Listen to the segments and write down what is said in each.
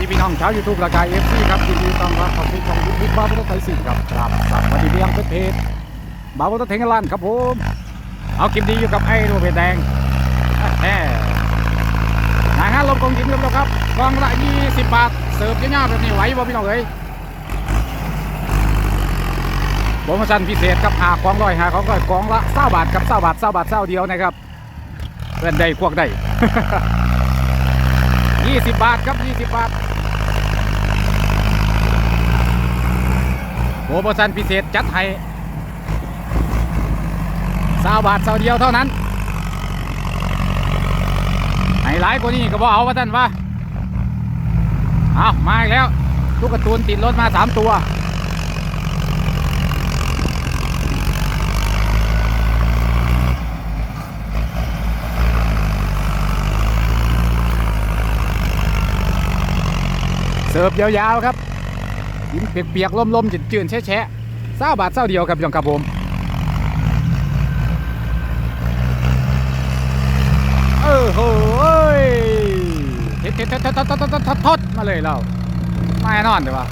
ดีพี่น้องชาวยูทูบรายการเอฟซีครับยินดีต้อนรับเข้าสู่ช่องยูทูบบ้าพุทธไทยสิครับครับครับวันนี้เรียงเป็นเพจบ้าพุทธเทงลันครับผมเอาคลิปดีอยู่กับไอ้ดูเพจแดงแหมงานงานลมกองยินกันแล้วครับกองละ20บบาทเสิร์ฟเยอะๆแบบนี้ไหวบ่พี่น้องเอ้ยโปรโมชั่นพิเศษครับหากองร้อยหากองร้อยกองละ20บาทครับ20บาท20บาท20เดียวนะครับเพื่อนใดพวกใด 20 บาทครับ 20 บาท โปรโมชั่นพิเศษจัดให้สาบาทเสาเดียวเท่านั้นให้หลายกว่านี้ก็บอเอาว่าท่านว่า เอามาอีกแล้ว ลูกการ์ตูนติดรถมา 3 ตัว เสิร์ฟยาวๆครับกินเปียกๆล่มๆจืดๆแฉะๆเศร้าบาทเศ้าเดียวครับพี่องครับผมเออโหยท็ดเทดทดทดทดทดมาเลยเราไม่นอนเดี๋ยวะ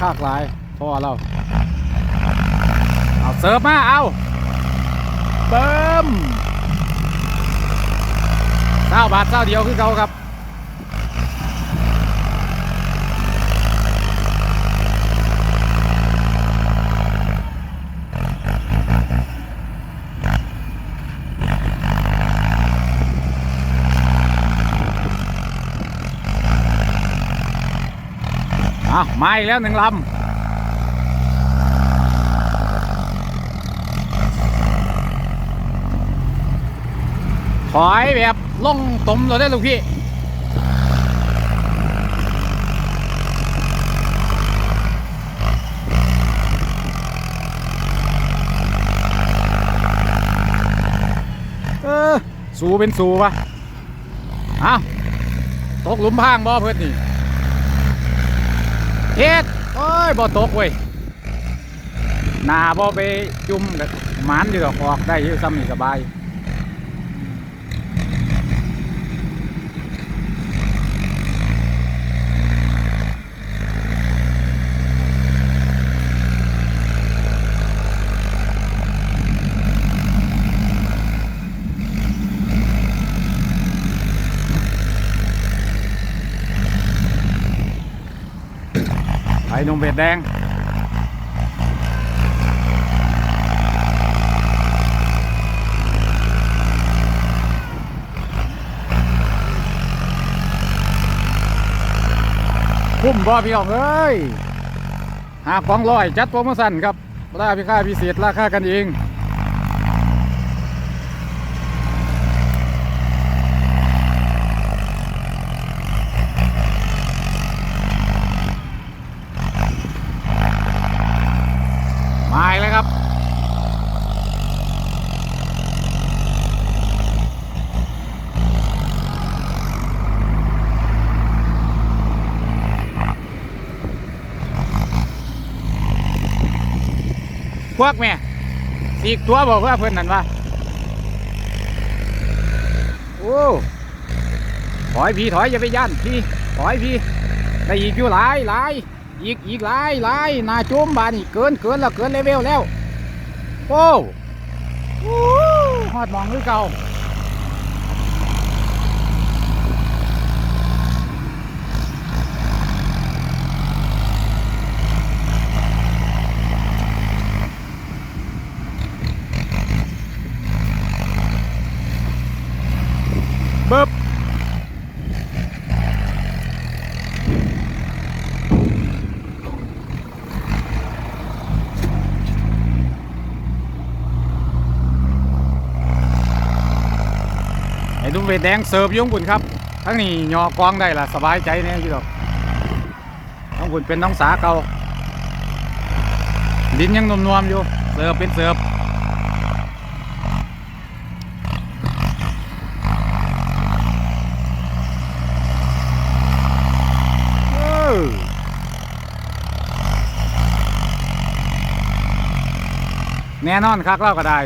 คากหลายพอเราเอาเสิร์ฟมาเอาเบิ่มเศร้าบาทเศร้าเดียวคือเขาครับ อะมาอีกแล้วหนึ่งลำถอยแบบล่องตมเราได้ลูกพี่เออสูเป็นสูปะอ้าวตกหลุมพรางบ่เพื่อนนี่ เฮ็ดโอ้ยบ่ตกเว้ยนาบ่ไปจุ่มกับหมานอยู่ดอกออกได้อยู่ซ้ำนี่สบาย นุ่มเบ็ดแดง คุ้มบ่พี่น้องเอ้ยหากของลอยจัดโปรโมชั่นครับราคาพิค่าพิเศษราคากันเอง มาอีกแล้วครับ พวกแม่สีกตัวบอกว่าเพื่อนนั่นวะโอ้ถอยพี่ถอยอย่าไปย่านพี่ถอยพี่ได้อีกอยู่หลายหลายอีกอีกหลายหลายนาจุ้มบานี่เกินเกินแล้วเกินเลเวลแล้วโอ้โอ้ฮอดมองหรือเก่า นุ่มเวทแดงเสิร์ฟยุ่งบุญครับ ทั้งนี้ยอกวางได้ละสบายใจแน่ยพี่ดอกน้องบุญเป็นน้องสาเก่าลิ้นยังนวมๆอยู่ เสิร์ฟเป็นเสิร์ฟแน่นอนคักเล่าก็ได้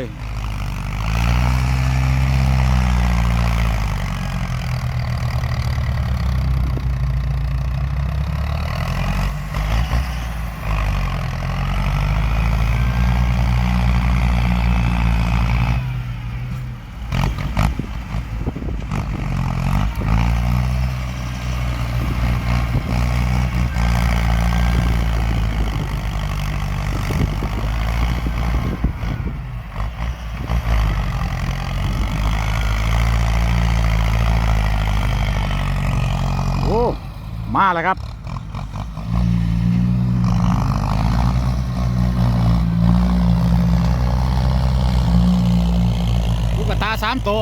มาแล้วครับ ลูกตาสามตัว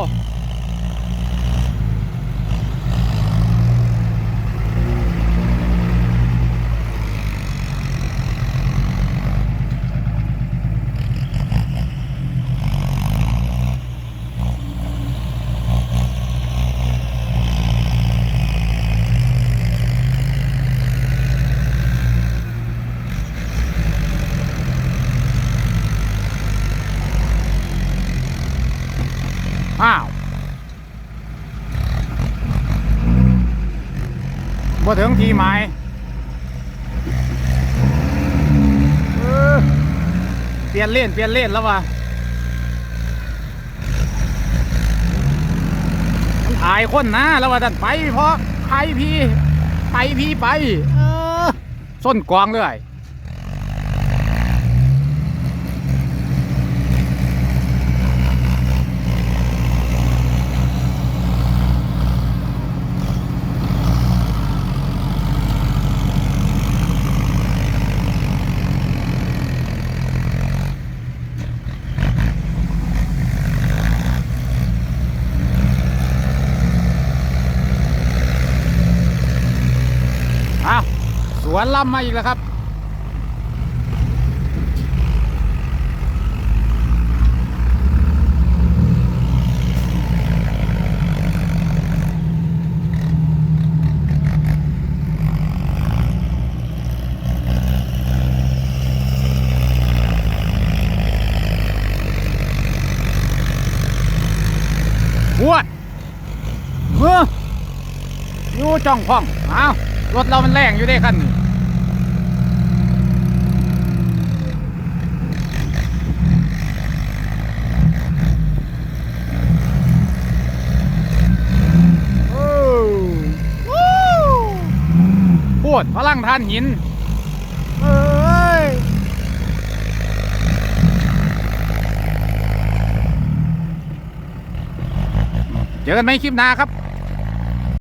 อ้าวบ่ถึงทีหมายเออเปลี่ยนเล่นเปลี่ยนเล่นแล้ววะมันถ่ายคนนะแล้วว่าดันไปเพราะใครพี่ ไปพี่ไป เออส้นกวางเลย อ้าว สวนลำมาอีกแล้วครับปวดเฮ้ออยู่จ้องพ่อง เอารถเรามันแรงอยู่เด้คันนี้โอ้วู้ ดพลังท่านหินเอ้ยเจอกันไหมคลิปหน้าครับ